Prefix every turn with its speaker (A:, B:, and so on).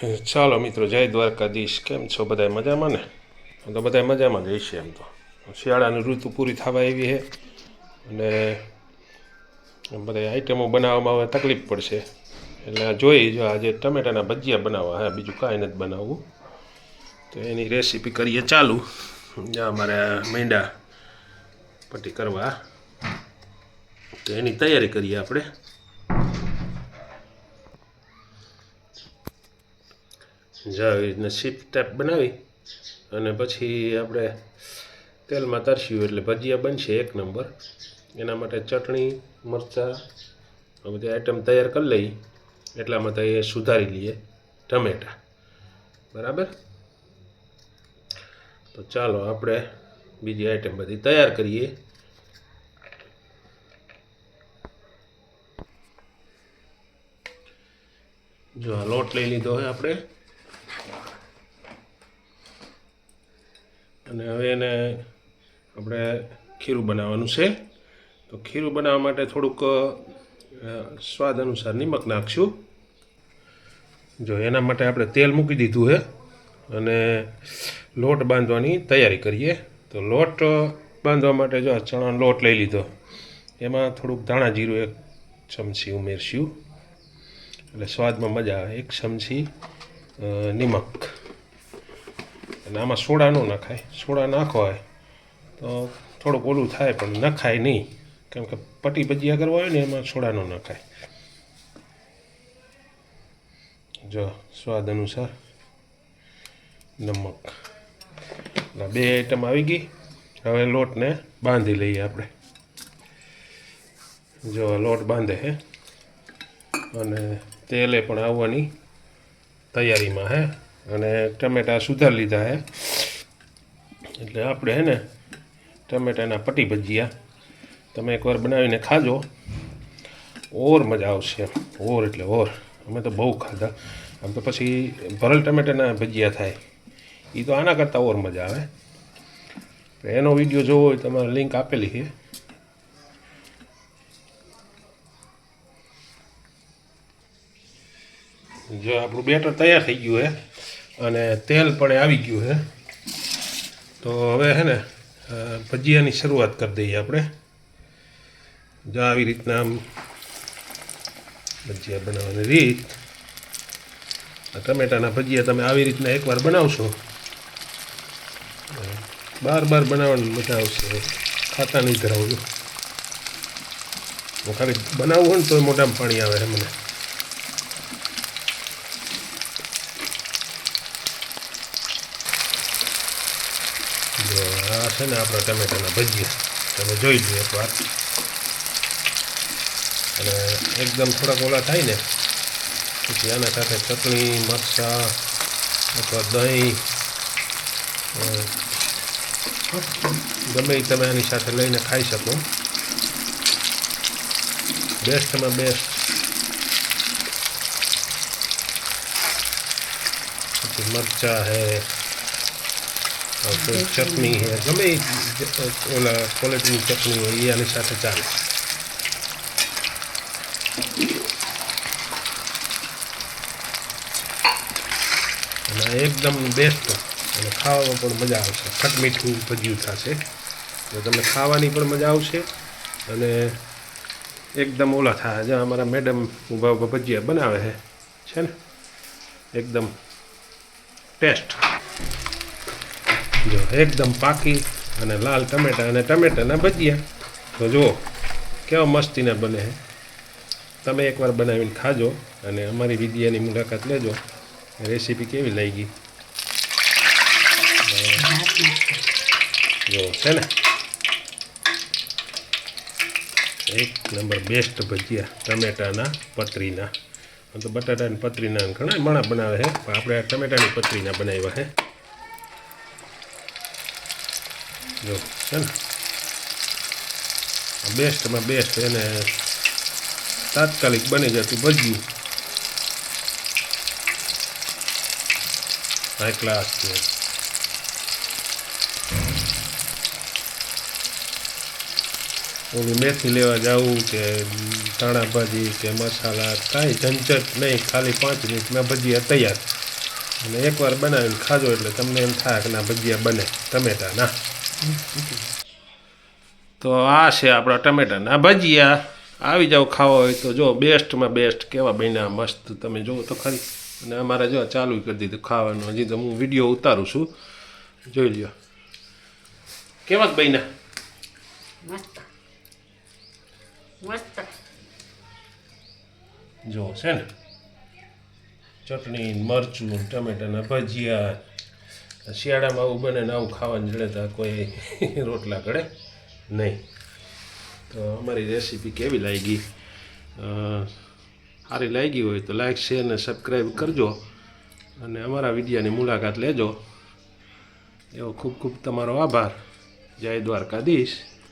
A: ચાલો મિત્રો જય દ્વારકાધીશ કેમ છો બધા મજામાં ને તો બધા મજામાં જ હશે એમ તો શિયાળાની ઋતુ પૂરી થવા આવી છે અને બધા આઈટમો બનાવવામાં હવે તકલીફ પડશે એટલે આ જોઈ જો આજે ટમેટાના ભજીયા બનાવવા હા બીજું કાંઈ નથી બનાવવું તો એની રેસીપી કરીએ ચાલુ જ્યાં અમારે મેંડા પટ્ટી કરવા તો એની તૈયારી કરીએ આપણે જો આવી રીતના શીપ ટાઈપ બનાવી અને પછી આપણે તેલમાં તરસ્યું એટલે ભજીયા બનશે એક નંબર. એના માટે ચટણી, મરચાં, આ બધી આઈટમ તૈયાર કરી લઈ. એટલામાં તો એ સુધારી લઈએ ટમેટા બરાબર? તો ચાલો આપણે બીજી આઈટમ બધી તૈયાર કરીએ. જો આ લોટ લઈ લીધો હોય આપણે. અને હવે એને આપણે ખીરું બનાવવાનું છે. તો ખીરું બનાવવા માટે થોડુંક સ્વાદ અનુસાર નિમક નાખશું. જો એના માટે આપણે તેલ મૂકી દીધું છે અને લોટ બાંધવાની તૈયારી કરીએ. તો લોટ બાંધવા માટે જો ચણાનો લોટ લઈ લીધો, એમાં થોડુંક ધાણા જીરું એક ચમચી ઉમેરશું. એટલે સ્વાદમાં મજા આવે. એક ચમચી નિમક. અને આમાં સોડા ન નખાય. સોડા નાખો હોય તો થોડુંક ઓલું થાય, પણ નખાય નહીં. કેમ કે પટી ભજીયા કરવા હોય ને એમાં સોડા ન નખાય. જો, સ્વાદ અનુસાર નમક. એટલે બે આઈટમ આવી ગઈ. હવે લોટને બાંધી લઈએ આપણે. જો લોટ બાંધે હે. અને તેલે પણ આવવાની તૈયારીમાં હે. અને ટમેટા સુધારી લીધા હે. એટલે આપણે હે ને ટમેટાના પટી ભજીયા તમે એકવાર બનાવીને ખાજો. ઓર મજા આવશે. ઓર એટલે ઓર. અમે તો બહુ ખાધા. આમ તો પછી ભરલ ટમેટાના ભજીયા થાય. એ તો આના કરતાં ઓર મજા આવે. એનો વીડિયો જોવો હોય તમારે લિંક આપેલી છે. જો આપણું બેટર તૈયાર થઈ ગયું છે અને તેલ પણ આવી ગયું છે. તો હવે છે ને ભજીયાની શરૂઆત કરી દઈએ આપણે. જો આવી રીતના આમ ભજીયા બનાવવાની રીત. ટમેટાના ભજીયા તમે આવી રીતના એકવાર બનાવશો. બાર બાર બનાવવાની મજા આવશે. ખાતા નહીં ધરાવજો. ખાલી બનાવવું હોય ને તો મોટામાં પાણી આવે છે મને જો આ છે ને આપણા ટમેટાના ભજીયા. તમે જોઈ લો એકવાર. અને એકદમ થોડાક ઓલા થાય ને, પછી આના સાથે ચટણી, મરચાં અથવા દહીં ગમે તમે આની સાથે લઈને ખાઈ શકો. બેસ્ટમાં બેસ્ટ પછી મરચાં હે કોઈ ચટણી છે ગમે ઓલા ક્વોલિટીની ચટણી હોય એ આની સાથે ચાલે અને એકદમ બેસ્ટ અને ખાવામાં પણ મજા આવશે. ખટ મીઠું ભજ્યું થશે. તો તમને ખાવાની પણ મજા આવશે અને એકદમ ઓલા થાય. જ્યાં અમારા મેડમ ઊભા ઊભા ભજીયા બનાવે છે છે ને? એકદમ ટેસ્ટ જો એકદમ પાકી અને લાલ ટમેટા અને ટમેટાના ભજીયા. તો જુઓ, કેવા મસ્તીના બને છે તમે એકવાર બનાવીને ખાજો અને અમારી વિદ્યાની મુલાકાત લેજો. રેસીપી કેવી લાગી? જો છે ને? એક નંબર બેસ્ટ ભજીયા, ટમેટાના પતરીના. તો બટાટાની પતરીના ઘણા મણા બનાવે છે પણ આપણે ટમેટાની પતરીના બનાવ્યા છે જો છે ને બેસ્ટમાં બેસ્ટ એને તાત્કાલિક બની જતું ભજીયું હાઈ ક્લાસ છે ઓલું મેથી લેવા જવું કે ધાણા ભાજી કે મસાલા કાંઈ ઝંઝટ નહીં ખાલી પાંચ મિનિટમાં ભજીયા તૈયાર અને એકવાર બનાવીને ખાજો એટલે તમને એમ થાય કે ના ભજીયા બને ટમેટાના તો આ છે આપણા ટમેટાના. ભજીયા આવી જાઓ ખાવા હોય તો જો બેસ્ટમાં બેસ્ટ કેવા બન્યા મસ્ત. તમે જુઓ તો ખરી. અને અમારે જો ચાલુ કરી દીધું ખાવાનું. હજી તો હું વીડિયો ઉતારું છું. જોઈ લ્યો. કેવા બન્યા?
B: મસ્ત. મસ્ત.
A: જો છે ને. ચટણી મરચું ટમેટાના ભજીયા શિયાળામાં આવું બને ને આવું ખાવાનું જડે તો કોઈ રોટલા કરે નહીં. તો અમારી રેસીપી કેવી લાગી? સારી લાગી હોય તો લાઈક શેર ને સબસ્ક્રાઈબ કરજો અને અમારા વિડીયાની મુલાકાત લેજો. એવો ખૂબ ખૂબ તમારો આભાર. જય દ્વારકાધીશ.